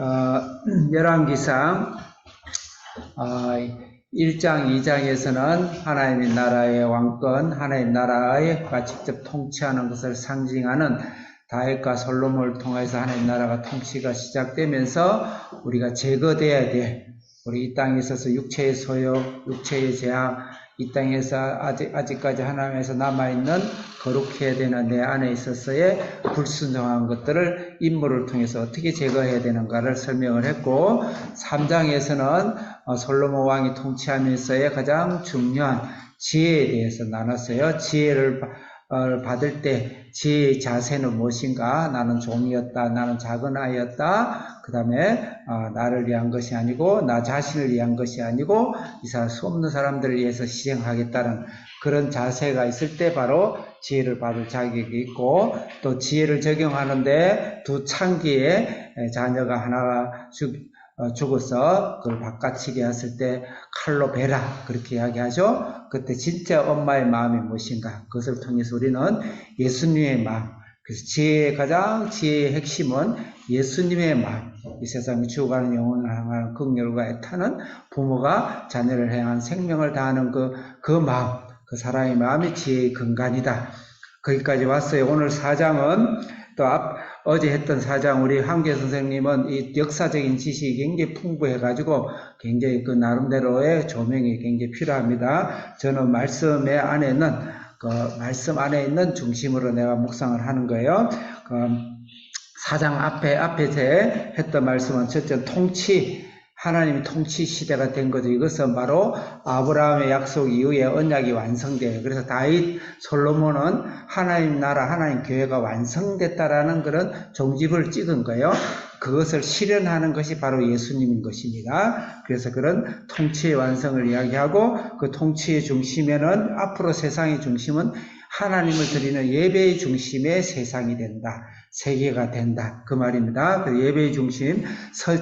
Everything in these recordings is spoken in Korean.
어, 열왕기상 어, 1장, 2장에서는 하나님의 나라의 왕권, 하나님 나라가 직접 통치하는 것을 상징하는 다윗과 솔로몬을 통해서 하나님 나라가 통치가 시작되면서 우리가 제거돼야 돼. 우리 이 땅에 있어서 육체의 소욕, 육체의 제약, 이 땅에서 아직, 아직까지 하나님에서 남아있는 거룩해야 되는 내 안에 있어서의 불순종한 것들을 인물을 통해서 어떻게 제거해야 되는가를 설명을 했고, 3장에서는 어, 솔로몬 왕이 통치하면서의 가장 중요한 지혜에 대해서 나눴어요. 지혜를 받을 때 지혜의 자세는 무엇인가? 나는 종이었다. 나는 작은 아이였다. 그 다음에 어, 나를 위한 것이 아니고 나 자신을 위한 것이 아니고 이사 수 없는 사람들을 위해서 희생하겠다는 그런 자세가 있을 때 바로 지혜를 받을 자격이 있고 또 지혜를 적용하는데 두 창기에 자녀가 하나가 죽, 어, 죽어서 그걸 바깥치게 했을 때 칼로 베라 그렇게 이야기하죠. 그때 진짜 엄마의 마음이 무엇인가 그것을 통해서 우리는 예수님의 마음 그래서 지혜의 가장 지혜의 핵심은 예수님의 마음 이 세상에 죽어가는 영혼을 향하는 극렬과 애타는 부모가 자녀를 향한 생명을 다하는 그, 그 마음 그 사랑의 마음이 지혜의 근간이다. 거기까지 왔어요. 오늘 사장은 또 앞, 어제 했던 사장 우리 황계 선생님은 이 역사적인 지식이 굉장히 풍부해가지고 굉장히 그 나름대로의 조명이 굉장히 필요합니다. 저는 말씀의 안에는 그 말씀 안에 있는 중심으로 내가 묵상을 하는 거예요. 그 사장 앞에 앞에 제 했던 말씀은 첫째 통치 하나님이 통치 시대가 된 거죠. 이것은 바로 아브라함의 약속 이후에 언약이 완성돼요. 그래서 다윗, 솔로몬은 하나님 나라, 하나님 교회가 완성됐다라는 그런 종집을 찍은 거예요. 그것을 실현하는 것이 바로 예수님인 것입니다. 그래서 그런 통치의 완성을 이야기하고 그 통치의 중심에는 앞으로 세상의 중심은 하나님을 드리는 예배의 중심의 세상이 된다. 세계가 된다. 그 말입니다. 그 예배의 중심,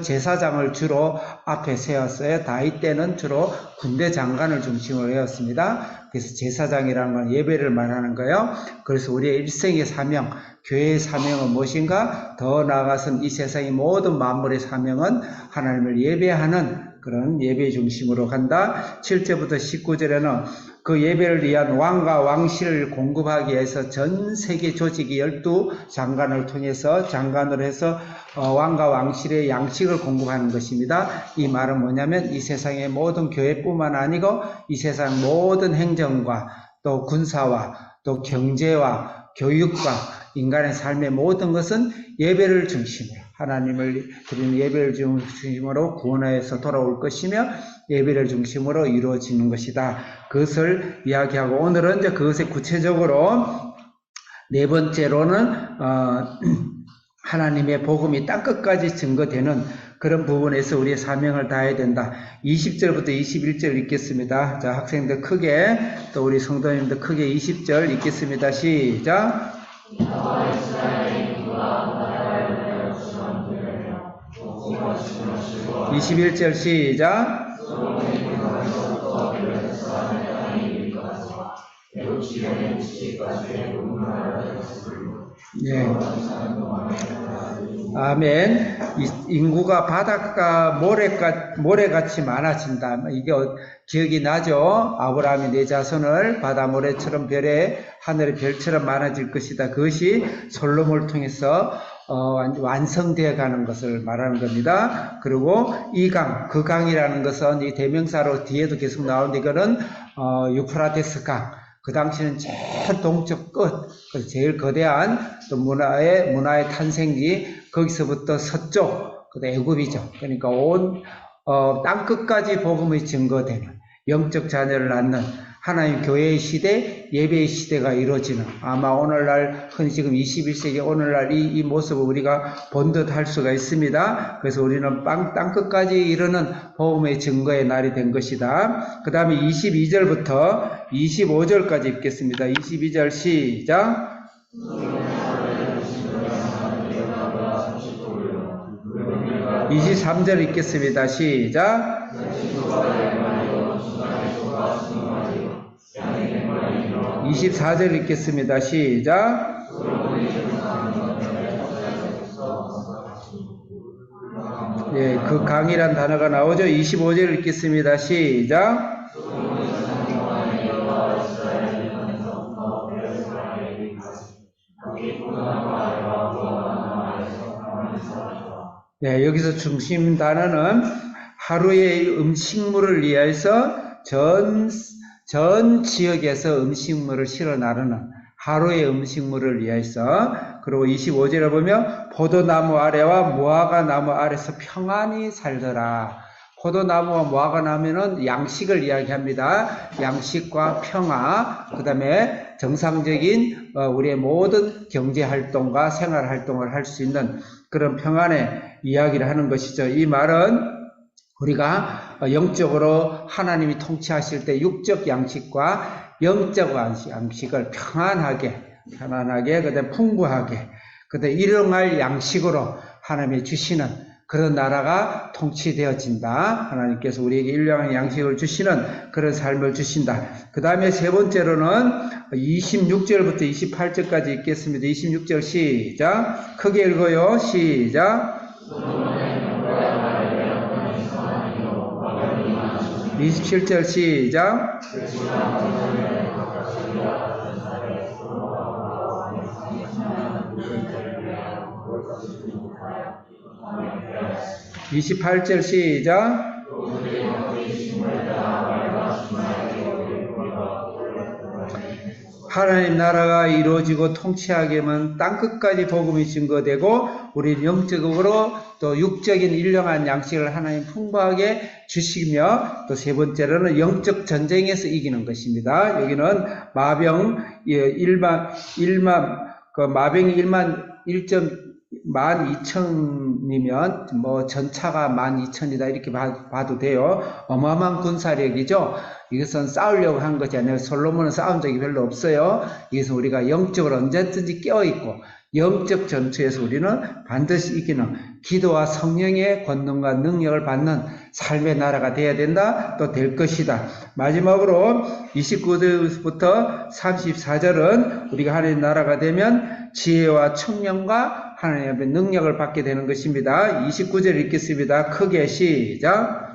제사장을 주로 앞에 세웠어요. 다윗 때는 주로 군대 장관을 중심으로 해왔습니다. 그래서 제사장이라는 건 예배를 말하는 거예요. 그래서 우리의 일생의 사명, 교회의 사명은 무엇인가? 더 나아가서는 이 세상의 모든 만물의 사명은 하나님을 예배하는 그런 예배 중심으로 간다. 7절부터 19절에는 그 예배를 위한 왕과 왕실을 공급하기 위해서 전 세계 조직이 12 장관을 통해서 장관으로 해서 어, 왕과 왕실의 양식을 공급하는 것입니다. 이 말은 뭐냐면 이 세상의 모든 교회뿐만 아니고 이 세상 모든 행정과 또 군사와 또 경제와 교육과 인간의 삶의 모든 것은 예배를 중심으로 하나님을 드리는 예배를 중심으로 구원하여서 돌아올 것이며 예배를 중심으로 이루어지는 것이다. 그것을 이야기하고 오늘은 이제 그것에 구체적으로 네 번째로는 어, 하나님의 복음이 땅끝까지 증거되는 그런 부분에서 우리의 사명을 다해야 된다. 20절부터 21절 읽겠습니다. 자, 학생들 크게, 또 우리 성도님들 크게 20절 읽겠습니다. 시작. 21절 시작. 예. 아멘. 인구가 바닷가 모래가, 모래같이 많아진다. 이게 어, 기억이 나죠? 아브라함이 내 자손을 바다 모래처럼 별에 하늘의 별처럼 많아질 것이다. 그것이 솔로몬을 통해서 어, 완성되어 가는 것을 말하는 겁니다. 그리고 이 강, 그 강이라는 것은 이 대명사로 뒤에도 계속 나오는데 이거는 어, 유프라테스 강. 그 당시는 제일 동쪽 끝, 제일 거대한 또 문화의 문화의 탄생기 거기서부터 서쪽, 그 애굽이죠. 그러니까 온 어, 땅 끝까지 복음이 증거되는 영적 자녀를 낳는 하나님 교회의 시대, 예배의 시대가 이루어지는 아마 오늘날 흔히 지금 21세기 오늘날 이, 이 모습을 우리가 본 듯 할 수가 있습니다. 그래서 우리는 빵, 땅끝까지 이르는 복음의 증거의 날이 된 것이다. 그 다음에 22절부터 25절까지 읽겠습니다. 22절 시작. 23절 읽겠습니다. 시작. 24절 읽겠습니다. 시작. 예, 그 강이란 단어가 나오죠. 25절 읽겠습니다. 시작. 네, 여기서 중심 단어는 하루의 음식물을 위해서 전, 전 지역에서 음식물을 실어 나르는 하루의 음식물을 위해서 그리고 25절에 보면 포도나무 아래와 무화과 나무 아래서 평안히 살더라. 포도나무와 무화과 나무는 양식을 이야기합니다. 양식과 평화, 그 다음에 정상적인 어, 우리의 모든 경제 활동과 생활 활동을 할 수 있는 그런 평안의 이야기를 하는 것이죠. 이 말은 우리가 영적으로 하나님이 통치하실 때 육적 양식과 영적 양식을 평안하게, 편안하게, 그다음 풍부하게, 그다음 일용할 양식으로 하나님이 주시는 그런 나라가 통치되어진다. 하나님께서 우리에게 일용할 양식을 주시는 그런 삶을 주신다. 그 다음에 세 번째로는 26절부터 28절까지 읽겠습니다. 26절 시작. 크게 읽어요. 시작. 27절 시작. 28절 시작. 하나님 나라가 이루어지고 통치하게면 땅끝까지 복음이 증거되고 우리 영적으로 또 육적인 일령한 양식을 하나님 풍부하게 주시며 또 세 번째로는 영적 전쟁에서 이기는 것입니다. 여기는 마병 1만 1만 그 마병이 1만 1점 12,000이면 뭐 전차가 12,000이다 이렇게 봐 도 돼요. 어마어마한 군사력이죠. 이것은 싸우려고 한 것이 아니라 솔로몬은 싸운 적이 별로 없어요. 이것은 우리가 영적으로 언제든지 깨어 있고 영적 전투에서 우리는 반드시 이기는 기도와 성령의 권능과 능력을 받는 삶의 나라가 되어야 된다. 또 될 것이다. 마지막으로 29절부터 34절은 우리가 하나님 나라가 되면 지혜와 청명과 하나님의 능력을 받게 되는 것입니다. 29절 읽겠습니다. 크게 시작.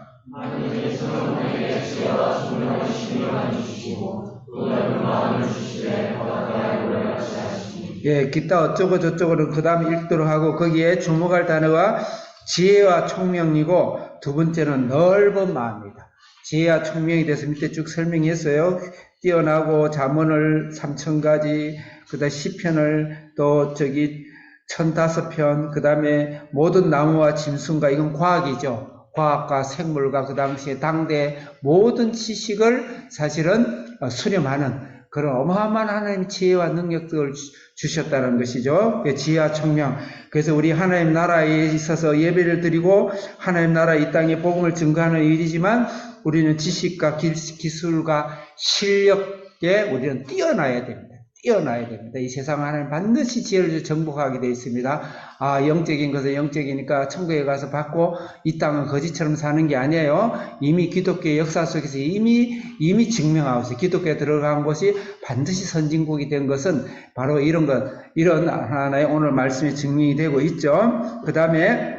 예, 기타 어쩌고 저쩌고를 그 다음 읽도록 하고 거기에 주목할 단어가 지혜와 총명이고 두 번째는 넓은 마음이다. 지혜와 총명에 대해서 밑에 쭉 설명했어요. 뛰어나고 자문을 3천 가지, 그다음 시편을 또 저기 천다섯 편, 그 다음에 모든 나무와 짐승과 이건 과학이죠. 과학과 생물과 그 당시에 당대 모든 지식을 사실은 수렴하는 그런 어마어마한 하나님 지혜와 능력들을 주셨다는 것이죠. 그 지혜와 청명. 그래서 우리 하나님 나라에 있어서 예배를 드리고 하나님 나라 이 땅에 복음을 증거하는 일이지만 우리는 지식과 기술과 실력에 우리는 뛰어나야 됩니다. 뛰어나야 됩니다. 이 세상 하나님 반드시 지혜를 정복하게 되어 있습니다. 아, 영적인 것은 영적이니까 천국에 가서 받고 이 땅은 거지처럼 사는 게 아니에요. 이미 기독교의 역사 속에서 이미, 이미 증명하고 있어요. 기독교에 들어간 곳이 반드시 선진국이 된 것은 바로 이런 것, 이런 하나의 오늘 말씀이 증명이 되고 있죠. 그 다음에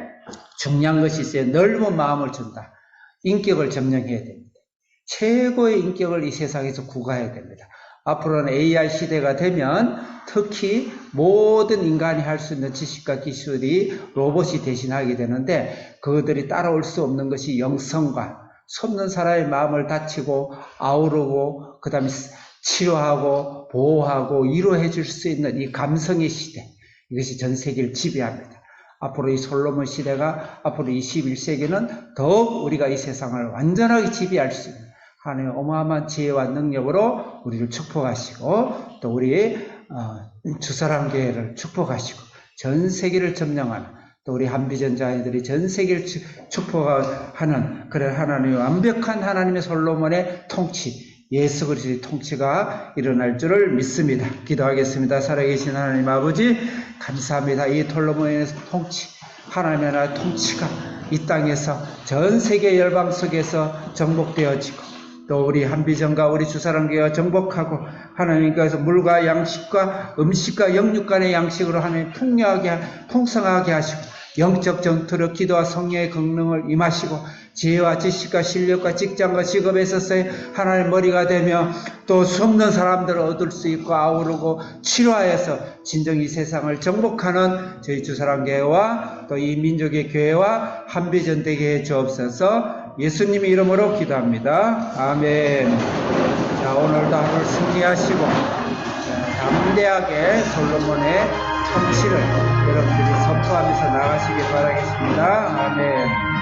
중요한 것이 있어요. 넓은 마음을 준다. 인격을 점령해야 됩니다. 최고의 인격을 이 세상에서 구가해야 됩니다. 앞으로는 AI 시대가 되면 특히 모든 인간이 할 수 있는 지식과 기술이 로봇이 대신하게 되는데 그들이 따라올 수 없는 것이 영성과 섭는 사람의 마음을 다치고 아우르고 그 다음에 치료하고 보호하고 위로해 줄 수 있는 이 감성의 시대 이것이 전 세계를 지배합니다. 앞으로 이 솔로몬 시대가 앞으로 21세기는 더욱 우리가 이 세상을 완전하게 지배할 수 있는 하나님의 어마어마한 지혜와 능력으로 우리를 축복하시고 또 우리 어, 주사람 교회를 축복하시고 전 세계를 점령하는 또 우리 한비전자애들이 전 세계를 축복하는 그런 하나님의 완벽한 하나님의 솔로몬의 통치 예수 그리스도의 통치가 일어날 줄을 믿습니다. 기도하겠습니다. 살아계신 하나님 아버지 감사합니다. 이 솔로몬의 통치 하나님의 통치가 이 땅에서 전 세계 열방 속에서 정복되어지고 또 우리 한비전과 우리 주사랑교회가 정복하고 하나님께서 물과 양식과 음식과 영육 간의 양식으로 하나님 풍요하게 풍성하게 하시고 영적 전투로 기도와 성령의 권능을 임하시고 지혜와 지식과 실력과 직장과 직업에 있어서 하나님 머리가 되며 또 수없는 사람들을 얻을 수 있고 아우르고 치료하여서 진정 이 세상을 정복하는 저희 주사랑교회와 또 이 민족의 교회와 한비전 되게 해 주옵소서 예수님의 이름으로 기도합니다. 아멘. 자, 오늘도 하루 승리하시고 자, 담대하게 솔로몬의 통치를 여러분들이 선포하면서 나가시기 바라겠습니다. 아멘.